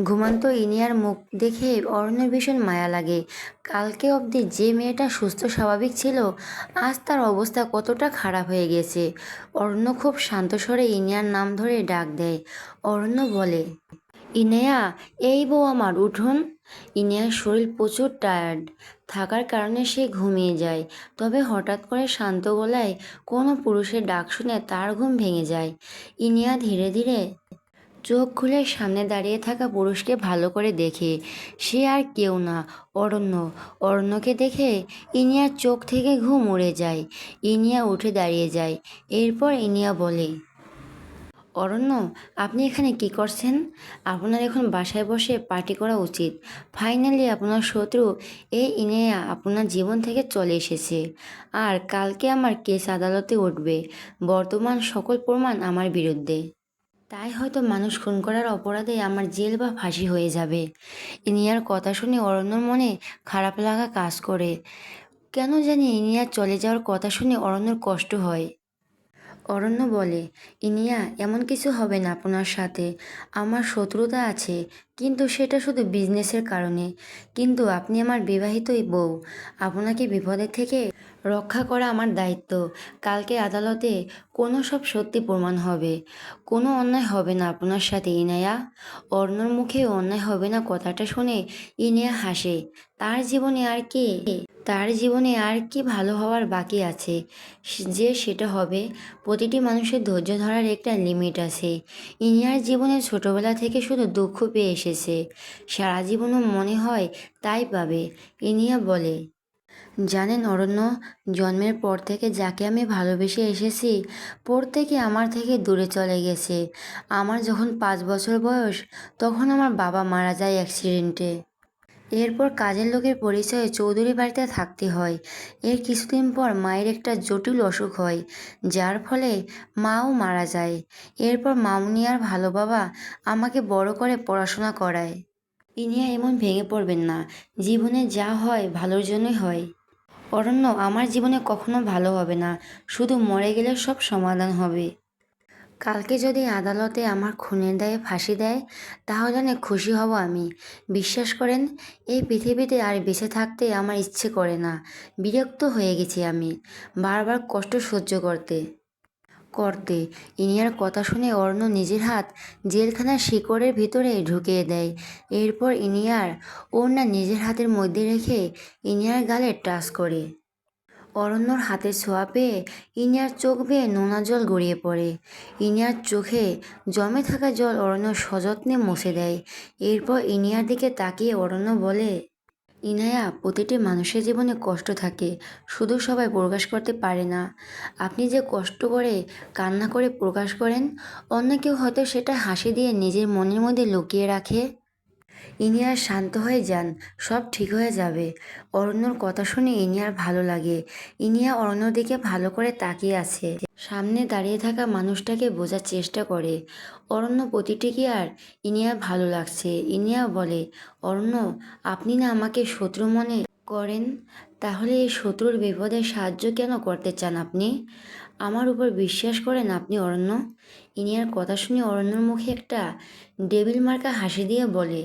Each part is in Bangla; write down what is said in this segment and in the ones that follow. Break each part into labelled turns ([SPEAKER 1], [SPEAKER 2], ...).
[SPEAKER 1] ঘুমান্ত ইনিয়ার মুখ দেখে অরণ্যের ভীষণ মায়া লাগে। কালকে অবধি যে মেয়েটা সুস্থ, স্বাভাবিক ছিল, আজ তার অবস্থা কতটা খারাপ হয়ে গেছে। অরণ্য খুব শান্ত স্বরে ইনিয়ার নাম ধরে ডাক দেয়। অরণ্য বলে, ইনেয়া, এই বউ আমার, উঠুন। ইনিয়ার শরীর প্রচুর টায়ার্ড থাকার কারণে সে ঘুমিয়ে যায়। তবে হঠাৎ করে শান্ত গলায় কোনো পুরুষের ডাক শুনে তার ঘুম ভেঙে যায়। ইনিয়া ধীরে ধীরে চোখ খুলে সামনে দাঁড়িয়ে থাকা পুরুষকে ভালো করে দেখে, সে আর কেউ না, অরণ্য। অরণ্যকে দেখে ইনিয়ার চোখ থেকে ঘুম উড়ে যায়। ইনিয়া উঠে দাঁড়িয়ে যায়। এরপর ইনিয়া বলে, অরণ্য, আপনি এখানে কি করছেন? আপনার এখন বাসায় বসে পার্টি করা উচিত। ফাইনালি আপনার শত্রু এই ইনিয়া আপনার জীবন থেকে চলে এসেছে। আর কালকে আমার কেস আদালতে উঠবে। বর্তমান সকল প্রমাণ আমার বিরুদ্ধে। তাই হয়তো মানুষ খুন করার অপরাধে আমার জেল বা ফাঁসি হয়ে যাবে। ইনিয়ার কথা শুনে অরণ্যর মনে খারাপ লাগা কাজ করে। কেন জানি ইনিয়ার চলে যাওয়ার কথা শুনে অরণ্যর কষ্ট হয়। অরণ্য বলে, ইনিয়া, এমন কিছু হবে না আপনার সাথে। আমার শত্রুতা আছে, কিন্তু সেটা শুধু বিজনেসের কারণে। কিন্তু আপনি আমার বিবাহিতই বউ। আপনাকে বিপদের থেকে রক্ষা করা আমার দায়িত্ব। কালকে আদালতে কোনো সব সত্যি প্রমাণ হবে। কোনো অন্যায় হবে না আপনার সাথে, ইনায়া। অর্ণর মুখে অন্যায় হবে না কথাটা শুনে ইনিয়া হাসে। তার জীবনে আর কি, তার জীবনে আর কি ভালো হওয়ার বাকি আছে? যে সেটা হবে, প্রতিটি মানুষের ধৈর্য ধরার একটা লিমিট আছে। ইনিয়ার জীবনে ছোটবেলা থেকে শুধু দুঃখ পেয়ে এসেছে। সারা জীবনও মনে হয় তাই পাবে, ইনিয়া বলে। জানেন অরণ্য, জন্মের পর থেকে যাকে আমি ভালোবেসে এসেছি, পর থেকে আমার থেকে দূরে চলে গেছে। আমার যখন পাঁচ বছর বয়স, তখন আমার বাবা মারা যায় অ্যাক্সিডেন্টে এরপর কাজের লোকের পরিচয়ে চৌধুরী বাড়িতে থাকতে হয়। এর কিছুদিন পর মায়ের একটা জটিল অসুখ হয়, যার ফলে মাও মারা যায়। এরপর মামুনি আর ভালো বাবা আমাকে বড় করে পড়াশোনা করায়। ইনিয়া এমন ভেঙে পড়বেন না। জীবনে যা হয় ভালোর জন্যই হয়। অরণ্য, আমার জীবনে কখনো ভালো হবে না। শুধু মরে গেলে সব সমাধান হবে। কালকে যদি আদালতে আমার খুনের দায়ে ফাঁসি দেয়, তাহলে অনেক খুশি হব আমি। বিশ্বাস করেন, এই পৃথিবীতে আর বেঁচে থাকতে আমার ইচ্ছে করে না। বিরক্ত হয়ে গেছি আমি, বারবার কষ্ট সহ্য করতে। করতে ইনিয়ার কথা শুনে অর্ণ নিজের হাত জেলখানার শিকড়ের ভিতরে ঢুকিয়ে দেয়। এরপর ইনিয়ার না নিজের হাতের মধ্যে রেখে ইনিয়ার গালে টাচ করে। অরণ্যর হাতের ছোঁয়া পেয়ে ইনিয়ার চোখ বেয়ে নোনা জল গড়িয়ে পড়ে। ইনিয়ার চোখে জমে থাকা জল অরণ্য সযত্নে মুছে দেয়। এরপর ইনিয়ার দিকে তাকিয়ে অরণ্য বলে ইনায়া, প্রতিটি মানুষের জীবনে কষ্ট থাকে, শুধু সবাই প্রকাশ করতে পারে না। আপনি যে কষ্ট করে কান্না করে প্রকাশ করেন, অন্য কেউ হয়তো সেটা হাসি দিয়ে নিজের মনের মধ্যে লুকিয়ে রাখে। ইনিয়ার শান্ত হয়ে যান, সব ঠিক হয়ে যাবে। অরণ্যর কথা শুনে ইনিয়ার ভালো লাগে। ইনিয়া অরণ্যর দিকে ভালো করে তাকিয়ে আছে। সামনে দাঁড়িয়ে থাকা মানুষটাকে বোঝার চেষ্টা করে। অরণ্য, প্রতিটি কি আর? ইনিয়ার ভালো লাগছে। ইনিয়া বলে, অরণ্য, আপনি না আমাকে শত্রু মনে করেন? তাহলে এই শত্রুর বিপদে সাহায্য কেন করতে চান আপনি? আমার উপর বিশ্বাস করেন আপনি, অরণ্য? ইনিয়ার কথা শুনে অরণ্যর মুখে একটা ডেবিল মার্কা হাসি দিয়ে বলে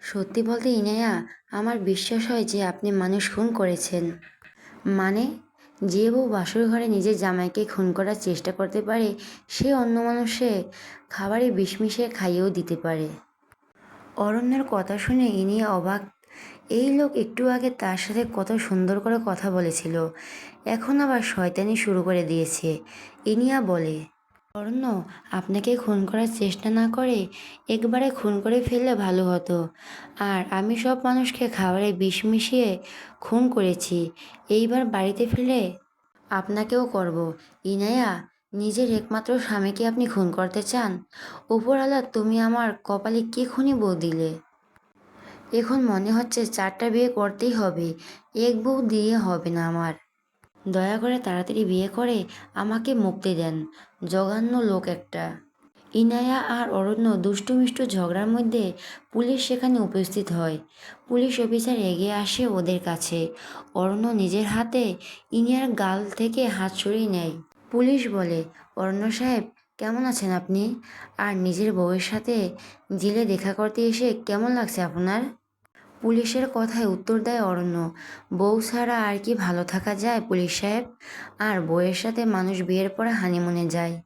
[SPEAKER 1] সত্যি বলতে ইনায়া, আমার বিশ্বাস হয় যে আপনি মানুষ খুন করেছেন। মানে যে বউ বাসর ঘরে নিজের জামাইকে খুন করার চেষ্টা করতে পারে, সে অন্য মানুষে খাবারে বিষ মিশিয়ে খাইয়েও দিতে পারে। অরণ্যের কথা শুনে ইনিয়া অবাক। এই লোক একটু আগে তার সাথে কত সুন্দর করে কথা বলেছিল। এখন আবার শয়তানি শুরু করে দিয়েছে, ইনিয়া বলে। অরণ্য, আপনাকে খুন করার চেষ্টা না করে একবারে খুন করে ফেললে ভালো হতো। আর আমি সব মানুষকে খাবারে বিষ মিশিয়ে খুন করেছি। এইবার বাড়িতে ফেলে আপনাকেও করব। ইনায়া, নিজের একমাত্র স্বামীকে আপনি খুন করতে চান? উপরওয়ালা, তুমি আমার কপালে কি খুনি বউ দিলে? এখন মনে হচ্ছে চারটা বিয়ে করতেই হবে। এক বউ দিয়ে হবে না আমার। দয়া করে তাড়াতাড়ি বিয়ে করে আমাকে মুক্তি দেন। জঘন্য লোক একটা। ইনায়া আর অরণ্য দুষ্টু মিষ্টু ঝগড়ার মধ্যে পুলিশ সেখানে উপস্থিত হয়। পুলিশ অফিসার এগিয়ে আসে ওদের কাছে। অরণ্য নিজের হাতে ইনিয়ার গাল থেকে হাত সরিয়ে নেয়। পুলিশ বলে, অরণ্য সাহেব, কেমন আছেন আপনি? আর নিজের বউয়ের সাথে জেলে দেখা করতে এসে কেমন লাগছে আপনার? পুলিশের কথায় উত্তর দেয় অরণ্য। বউ ছাড়া আর কি ভালো থাকা যায় পুলিশ সাহেব? আর বউয়ের সাথে মানুষ বিয়ের পরে হানিমুনে যায়।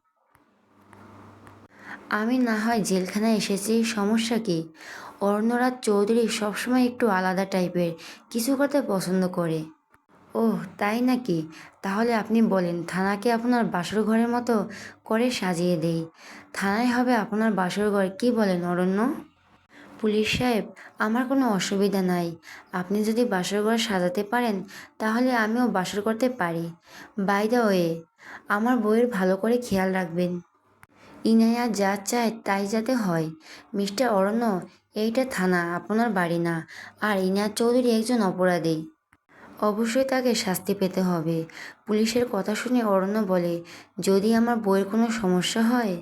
[SPEAKER 1] আমি না হয় জেলখানায় এসেছি, সমস্যা কি? অরণ্যরাজ চৌধুরী সবসময় একটু আলাদা টাইপের, কিছু করতে পছন্দ করে। ওহ, তাই নাকি? তাহলে আপনি বলেন, থানাকে আপনার বাসর ঘরের মতো করে সাজিয়ে দেই। থানায় হবে আপনার বাসর ঘর, কি বলেন অরণ্য? পুলিশ সাহেব, আমার কোনো অসুবিধা নাই। আপনি যদি বাসর ঘর সাজাতে পারেন, তাহলে আমিও বাসর করতে পারি। বাই দ্য ওয়ে আমার বইয়ের ভালো করে খেয়াল রাখবেন। ইনায়া যা চায় তাই যাতে হয়। মিস্টার অরণ্য, এইটা থানা, আপনার বাড়ি না। আর ইনায়া চৌধুরী একজন অপরাধী। অবশ্যই তাকে শাস্তি পেতে হবে। পুলিশের কথা শুনে অরণ্য বলে, যদি আমার বইয়ের কোনো সমস্যা হয়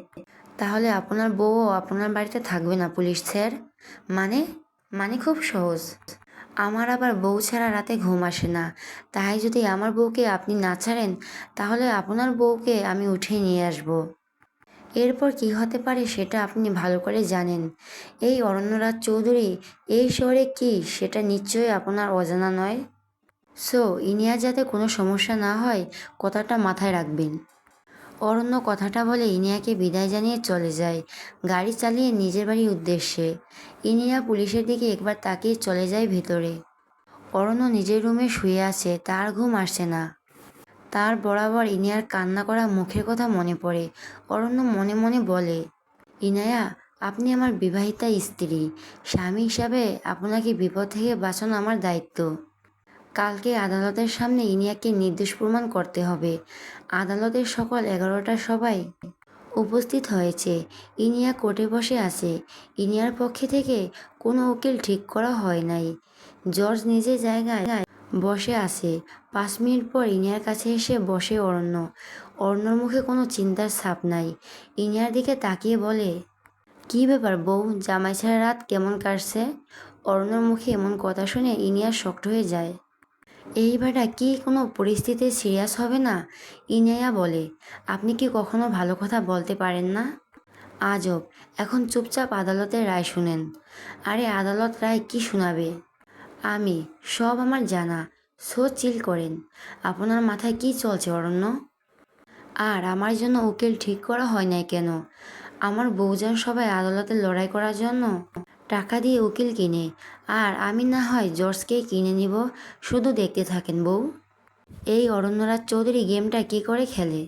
[SPEAKER 1] তাহলে আপনার বউও আপনার বাড়িতে থাকবে না পুলিশ স্যার? মানে? মানে খুব সহজ। আমার আবার বউ ছাড়া রাতে ঘুম আসে না। তাই যদি আমার বউকে আপনি না ছাড়েন, তাহলে আপনার বউকে আমি উঠিয়ে নিয়ে আসব। এরপর কি হতে পারে সেটা আপনি ভালো করে জানেন। এই অরণ্যরাজ চৌধুরী, এই শহরে কি সেটা নিশ্চয়ই আপনার অজানা নয়? সো ইনিয়া যাতে কোনো সমস্যা না হয়, কথাটা মাথায় রাখবেন। অরণ্য কথাটা বলে ইনিয়াকে বিদায় জানিয়ে চলে যায় গাড়ি চালিয়ে নিজের বাড়ির উদ্দেশ্যে। ইনিয়া পুলিশের দিকে একবার তাকিয়ে চলে যায় ভেতরে। অরণ্য নিজের রুমে শুয়ে আছে, তার ঘুম আসছে না। তার বরাবর ইনিয়ার কান্না করা মুখের কথা মনে পড়ে। অরণ্য মনে মনে বলে, ইনায়া, আপনি আমার বিবাহিতা স্ত্রী। স্বামী হিসাবে আপনাকে বিপদ থেকে বাঁচানো আমার দায়িত্ব। কালকে আদালতের সামনে ইনিয়াকে নির্দোষ প্রমাণ করতে হবে। আদালতের সকল এগারোটা সবাই উপস্থিত হয়েছে। ইনিয়া কোর্টে বসে আছে। ইনিয়ার পক্ষে থেকে কোনো উকিল ঠিক করা হয় নাই। জর্জ নিজের জায়গায় বসে আছে। পাঁচ মিনিট পর ইনিয়ার কাছে এসে বসে অরণ্য। অরণ্যর মুখে কোনো চিন্তার ছাপ নাই। ইনিয়ার দিকে তাকিয়ে বলে, কি ব্যাপার বউ, জামাই ছাড়া রাত কেমন কাটছে? অরণ্যর মুখে এমন কথা শুনে ইনিয়া শক্ত হয়ে যায়। এই বেটা কি কোনো পরিস্থিতি সিরিয়াস হবে না? ইনিয়া বলে, আপনি কি কখনো ভালো কথা বলতে পারেন না? আজব, এখন চুপচাপ আদালতের রায় শুনেন। আরে আদালত রায় কি শোনাবে? আমি, সব আমার জানা সো চিল করেন। আপনার মাথায় কি চলছে অরণ্য? আর আমার জন্য উকিল ঠিক করা হয় নাই কেন? আমার বউজন সবাই আদালতে লড়াই করার জন্য? টাকা দিয়ে উকিল কিনে, আর আমি না হয় জর্জকেই কিনে নিব, শুধু দেখতে থাকেন বউ। এই অরণ্যরাজ চৌধুরী গেমটা কি করে খেলে?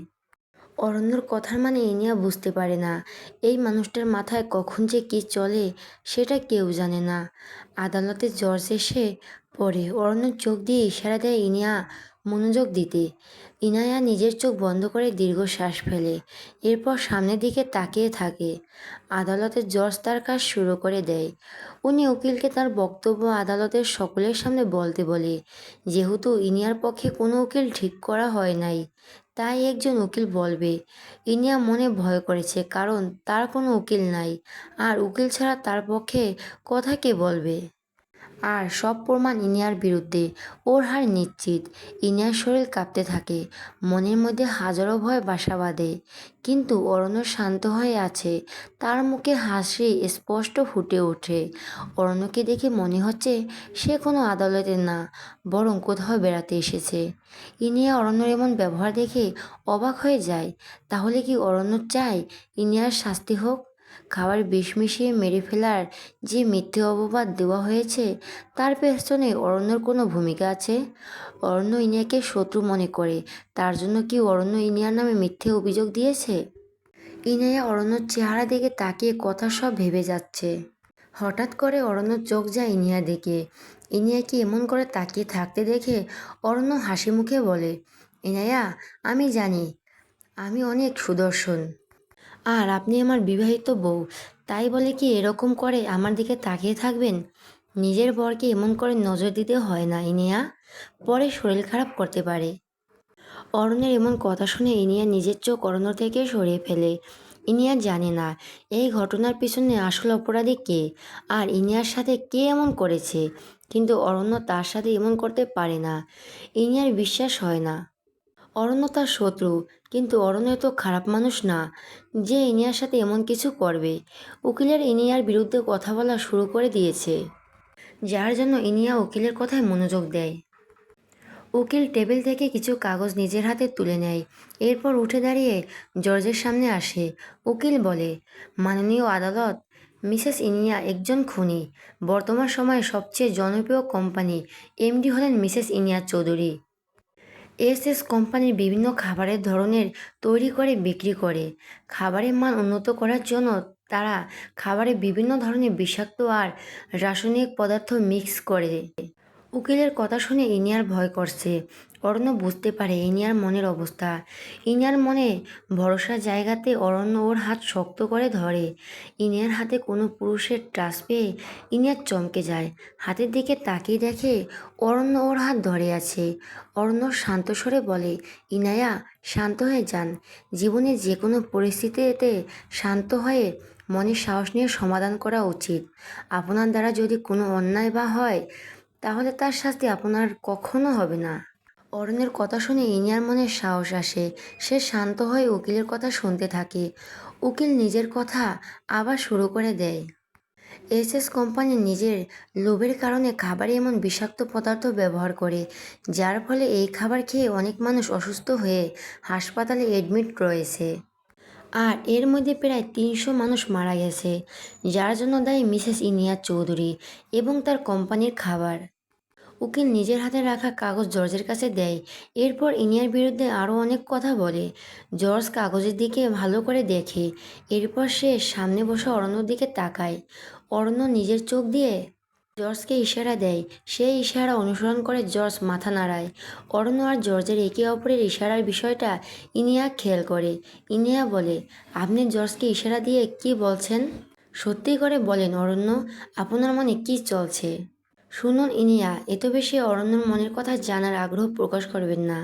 [SPEAKER 1] অরণ্যর কথার মানে ইনিয়া বুঝতে পারে না। এই মানুষটার মাথায় কখন যে কী চলে, সেটা কেউ জানে না। আদালতে জর্জ এসে পড়ে। অরণ্য চোখ দিয়ে ইশারা দেয় ইনিয়া মনোযোগ দিতে। ইনায়া নিজের চোখ বন্ধ করে দীর্ঘশ্বাস ফেলে, এরপর সামনের দিকে তাকিয়ে থাকে। আদালতের জজ তার কাজ শুরু করে দেয়। উনি উকিলকে তার বক্তব্য আদালতের সকলের সামনে বলতে বলে, যেহেতু ইনিয়ার পক্ষে কোনো উকিল ঠিক করা হয় নাই, তাই একজন উকিল বলবে। ইনিয়া মনে ভয় করেছে, কারণ তার কোনো উকিল নাই। আর উকিল ছাড়া তার পক্ষে কথা কে বলবে? আর সব প্রমাণ ইনিয়ার বিরুদ্ধে। ওর হার নিশ্চিত। ইনিয়ার শরীর কাঁপতে থাকে। মনের মধ্যে হাজারো ভয় বাসা বাঁধে। কিন্তু অরণ্য শান্ত হয়ে আছে। তার মুখে হাসি স্পষ্ট ফুটে ওঠে। অরণ্যকে দেখে মনে হচ্ছে সে কোনো আদালতে না, বরং কোথাও বেড়াতে এসেছে। ইনিয়া অরণ্যর এমন ব্যবহার দেখে অবাক হয়ে যায়। তাহলে কি অরণ্য চায় ইনিয়ার শাস্তি হোক? খাবার বিষ মিশিয়ে মেরে ফেলার যে মিথ্যে অপবাদ দেওয়া হয়েছে, তার পেছনে অরণ্যর কোনো ভূমিকা আছে? অরণ্য ইনিয়াকে শত্রু মনে করে, তার জন্য কি অরণ্য ইনিয়ার নামে মিথ্যে অভিযোগ দিয়েছে? ইনিয়া অরণ্যর চেহারা দেখে তাকিয়ে কথা সব ভেবে যাচ্ছে। হঠাৎ করে অরণ্য চোখ যায় ইনিয়া দিকে। ইনিয়াকে এমন করে তাকিয়ে থাকতে দেখে অরণ্য হাসি মুখে বলে, ইনায়া, আমি জানি, আমি অনেক সুদর্শন। আর আপনি আমার বিবাহিত বউ, তাই বলে কি এরকম করে আমার দিকে তাকিয়ে থাকবেন? নিজের বরকে এমন করে নজর দিতে হয় না, ইনিয়া। পরে শরীর খারাপ করতে পারে। অরণ্যের এমন কথা শুনে ইনিয়া নিজের চোখ অরণ্য থেকে সরিয়ে ফেলে। ইনিয়া জানে না, এই ঘটনার পিছনে আসল অপরাধী কে? আর ইনিয়ার সাথে কে এমন করেছে? কিন্তু অরণ্য তার সাথে এমন করতে পারে না। ইনিয়ার বিশ্বাস হয় না। অরণ্য তার শত্রু, কিন্তু অরণ্য তো খারাপ মানুষ না। যে ইনিয়ার সাথে এমন কিছু করবে, উকিলের ইনিয়ার বিরুদ্ধে কথা বলা শুরু করে দিয়েছে। যার জন্য ইনিয়া উকিলের কথায় মনোযোগ দেয়। উকিল টেবিল থেকে কিছু কাগজ নিজের হাতে তুলে নেয়, এরপর উঠে দাঁড়িয়ে জর্জের সামনে আসে। উকিল বলে, মাননীয় আদালত, মিসেস ইনিয়া একজন খুনি। বর্তমান সময়ে সবচেয়ে জনপ্রিয় কোম্পানি, এমডি হলেন Mrs Iniya Chowdhury. S S কোম্পানির বিভিন্ন খাবারের ধরনের তৈরি করে, বিক্রি করে। খাবারের মান উন্নত করার জন্য তারা খাবারে বিভিন্ন ধরনের বিষাক্ত আর রাসায়নিক পদার্থ মিক্স করে। উকিলের কথা শুনে ইনিয়ার ভয় করছে। অরণ্য বুঝতে পারে ইনিয়ার মনের অবস্থা। ইনিয়ার মনে ভরসার জায়গাতে অরণ্য ওর হাত শক্ত করে ধরে। ইনিয়ার হাতে কোনো পুরুষের ট্রাস পেয়ে ইনিয়ার চমকে যায়। হাতের দিকে তাকিয়ে দেখে অরণ্য ওর হাত ধরে আছে। অরণ্য শান্ত স্বরে বলে, ইনায়া, শান্ত হয়ে যান। জীবনে যে কোনো পরিস্থিতিতে শান্ত হয়ে মনের সাহস নিয়ে সমাধান করা উচিত। আপনার দ্বারা যদি কোনো অন্যায় বা হয়, তাহলে তার শাস্তি আপনার কখনো হবে না। অরণ্যের কথা শুনে ইনিয়ার মনে সাহস আসে। সে শান্ত হয়ে উকিলের কথা শুনতে থাকে। উকিল নিজের কথা আবার শুরু করে দেয়। এস এস কোম্পানি নিজের লোভের কারণে খাবারে এমন বিষাক্ত পদার্থ ব্যবহার করে, যার ফলে এই খাবার খেয়ে অনেক মানুষ অসুস্থ হয়ে হাসপাতালে এডমিট রয়েছে। আর এর মধ্যে প্রায় তিনশো মানুষ মারা গেছে, যার জন্য দায়ী মিসেস ইনিয়া চৌধুরী এবং তার কোম্পানির খাবার। উকিল নিজের হাতে রাখা কাগজ জর্জের কাছে দেয়। এরপর ইনিয়ার বিরুদ্ধে আরও অনেক কথা বলে। জর্জ কাগজের দিকে ভালো করে দেখে। এরপর সে সামনে বসে অরণ্যর দিকে তাকায়। অরণ্য নিজের চোখ দিয়ে জর্জকে ইশারা দেয়। সেই ইশারা অনুসরণ করে জর্জ মাথা নাড়ায়। অরণ্য আর জর্জের একে অপরের ইশারার বিষয়টা ইনিয়া খেয়াল করে। ইনিয়া বলে, আপনি জর্জকে ইশারা দিয়ে কি বলছেন? সত্যি করে বলেন অরণ্য, আপনার মনে কি চলছে? শুনুন ইনিয়া, এত বেশি অরণ্যর মনের কথা জানার আগ্রহ প্রকাশ করবেন না।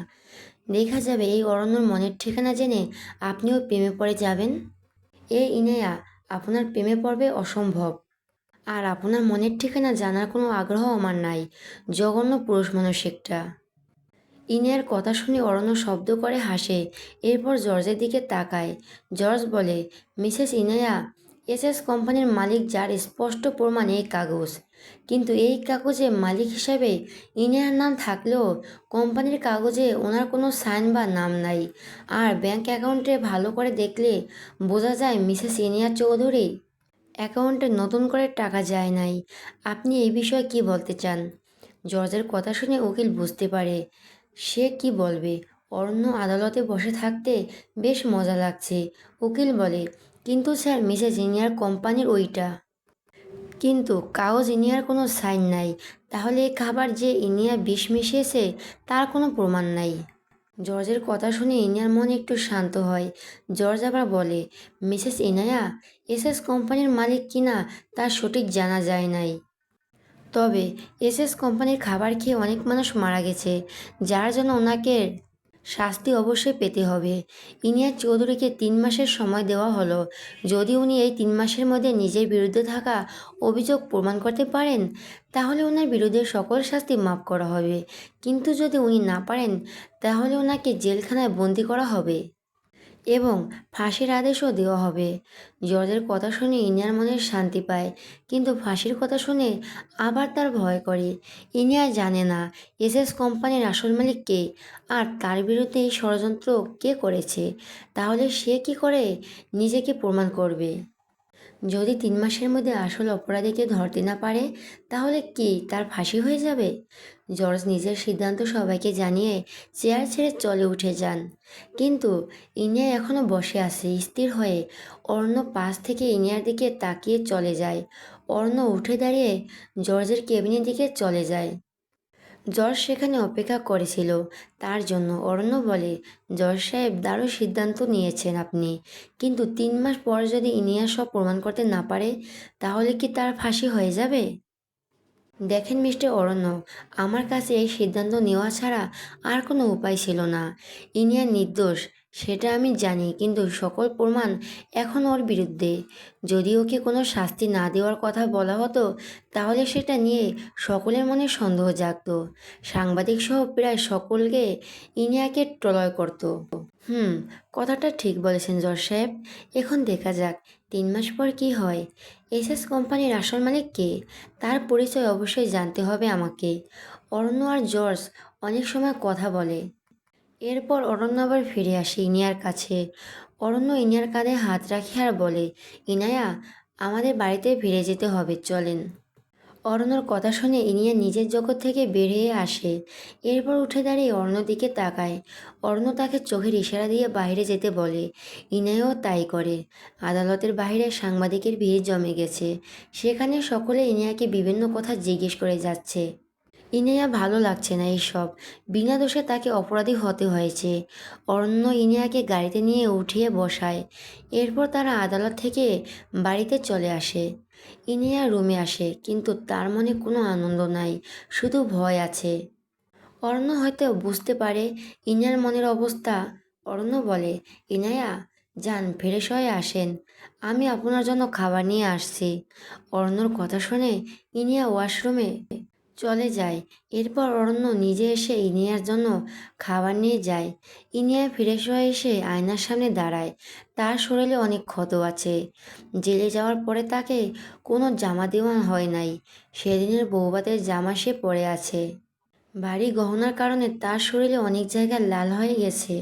[SPEAKER 1] দেখা যাবে এই অরণ্যর মনের ঠিকানা জেনে আপনিও প্রেমে পড়ে যাবেন। এ ইনিয়া, আপনার প্রেমে পড়বে অসম্ভব। আর আপনার মনের ঠিকানা জানার কোনো আগ্রহ আমার নাই, জঘন্য পুরুষ মানুষ একটা ইনিয়ার কথা শুনে অরণ্য শব্দ করে হাসে, এরপর জর্জের দিকে তাকায়। জর্জ বলে, মিসেস ইনায়া এস এস কোম্পানির মালিক যার স্পষ্ট প্রমাণ এই কাগজ। কিন্তু এই কাগজে মালিক হিসাবে ইনিয়ার নাম থাকলেও কোম্পানির কাগজে ওনার কোনো সাইন বা নাম নাই। আর ব্যাংক অ্যাকাউন্টে ভালো করে দেখলে বোঝা যায় মিসেস ইনিয়া চৌধুরী অ্যাকাউন্টে নতুন করে টাকা যায় নাই। আপনি এই বিষয়ে কি বলতে চান? জর্জের কথা শুনে উকিল বুঝতে পারে। সে কি বলবে? অরণ্য আদালতে বসে থাকতে বেশ মজা লাগছে। উকিল বলে কিন্তু স্যার, মিসেস ইনিয়ার কোম্পানির ওইটা। কিন্তু কাগজ ইনিয়ার কোনো সাইন নাই। তাহলে এই খাবার যে ইনিয়া বিষ মিশিয়েছে, তার কোনো প্রমাণ নাই। জর্জের কথা শুনে ইনিয়ার মন একটু শান্ত হয়। জর্জ আবার বলে, মিসেস ইনায়া, এসএস কোম্পানির মালিক কিনা তার সঠিক জানা যায় নাই। তবে এসএস কোম্পানির খাবার খেয়ে অনেক মানুষ মারা গেছে। যার জন্য ওনাকে শাস্তি অবশ্যই পেতে হবে। ইনিয়া চৌধুরীকে তিন মাসের সময় দেওয়া হলো। যদি উনি এই তিন মাসের মধ্যে নিজের বিরুদ্ধে থাকা অভিযোগ প্রমাণ করতে পারেন, তাহলে ওনার বিরুদ্ধে সকল শাস্তি মাফ করা হবে। কিন্তু যদি উনি না পারেন, তাহলে ওনাকে জেলখানায় বন্দি করা হবে। এবং ফাঁসির আদেশও দেওয়া হবে। জর্জের কথা শুনে ইনিয়ার মনে শান্তি পায়, কিন্তু ফাঁসির কথা শুনে আবার তার ভয় করে। ইনিয়া জানে না এসএস কোম্পানির আসল মালিক কে আর তার বিরুদ্ধে এই ষড়যন্ত্র কে করেছে। তাহলে সে কি করে? নিজেকে প্রমাণ করবে। যদি তিন মাসের মধ্যে আসল অপরাধীকে ধরতে না পারে, তাহলে কি তার ফাঁসি হয়ে যাবে? জর্জ নিজের সিদ্ধান্ত সবাইকে জানিয়ে চেয়ার ছেড়ে চলে উঠে যান। কিন্তু ইনিয়া এখনও বসে আছে, স্থির হয়ে। অর্ণ পাশ থেকে ইনিয়ার দিকে তাকিয়ে চলে যায়। অর্ণ উঠে দাঁড়িয়ে জর্জের কেবিনের দিকে চলে যায়। জর্জ সেখানে অপেক্ষা করেছিল। তার জন্য অরণ্য বলে, জর্জ সাহেব, দারুণ সিদ্ধান্ত নিয়েছেন আপনি। কিন্তু তিন মাস পর যদি ইনিয়া সব প্রমাণ করতে না পারে, তাহলে কি তার ফাঁসি হয়ে যাবে? দেখেন মিস্টার অরণ্য, আমার কাছে এই সিদ্ধান্ত নেওয়া ছাড়া আর কোনো উপায় ছিল না। ইনিয়া নির্দোষ সেটা আমি জানি, কিন্তু সকল প্রমাণ এখন ওর বিরুদ্ধে। যদি ওকে কোনো শাস্তি না দেওয়ার কথা বলা হতো, তাহলে সেটা নিয়ে সকলের মনে সন্দেহ জাগতো। সাংবাদিক সহ প্রায় সকলকে ইনিয়াকে ট্রলয় করত। হুম, কথাটা ঠিক বলেছেন জজ সাহেব। এখন দেখা যাক, তিন মাস পর কি হয়। এসএস কোম্পানির আসল মালিক কে? তার পরিচয় অবশ্যই জানতে হবে আমাকে। অরণ্য আর জর্জ অনেক সময় কথা বলে। এরপর অরণ্য আবার ফিরে আসে ইনিয়ার কাছে। অরণ্য ইনিয়ার কাঁধে হাত রাখে আর বলে, ইনায়া, আমাদের বাড়িতে ফিরে যেতে হবে, চলেন। অরণ্যর কথা শুনে ইনিয়া নিজের জগৎ থেকে বেরিয়ে আসে। এরপর উঠে দাঁড়িয়ে অরণ্যর দিকে তাকায়। অরণ্য তাকে চোখের ইশারা দিয়ে বাইরে যেতে বলে, ইনায়াও তাই করে। আদালতের বাইরে সাংবাদিকের ভিড় জমে গেছে। সেখানে সকলে ইনিয়াকে বিভিন্ন কথা জিজ্ঞেস করে যাচ্ছে। ইনিয়া ভালো লাগছে না এইসব বিনা দোষে তাকে অপরাধী হতে হয়েছে। অরণ্য ইনিয়াকে গাড়িতে নিয়ে উঠিয়ে বসায়। এরপর তারা আদালত থেকে বাড়িতে চলে আসে। ইনিয়া রুমে আসে, কিন্তু তার মনে কোনো আনন্দ নাই, শুধু ভয় আছে। অরণ্য হয়তো বুঝতে পারে ইনিয়ার মনের অবস্থা। অরণ্য বলে, ইনায়া, যান, ফ্রেশ হয়ে আসেন। আমি আপনার জন্য খাবার নিয়ে আসছি। অরণ্যর কথা শুনে ইনিয়া ওয়াশরুমে চলে যায়। এরপর অরণ্য নিজে এসে ইনিয়ার জন্য খাবার নিয়ে যায়। ইনিয়া ফ্রেশ হয়ে এসে আয়নার সামনে দাঁড়ায়। তার শরীরে অনেক ক্ষত আছে। জেলে যাওয়ার পরে তাকে কোনো জামা দেওয়া হয় নাই। সেদিনের বৌবাতের জামা সে পরে আছে। বাড়ি গহনার কারণে তার শরীরে অনেক জায়গায় লাল হয়ে গেছে।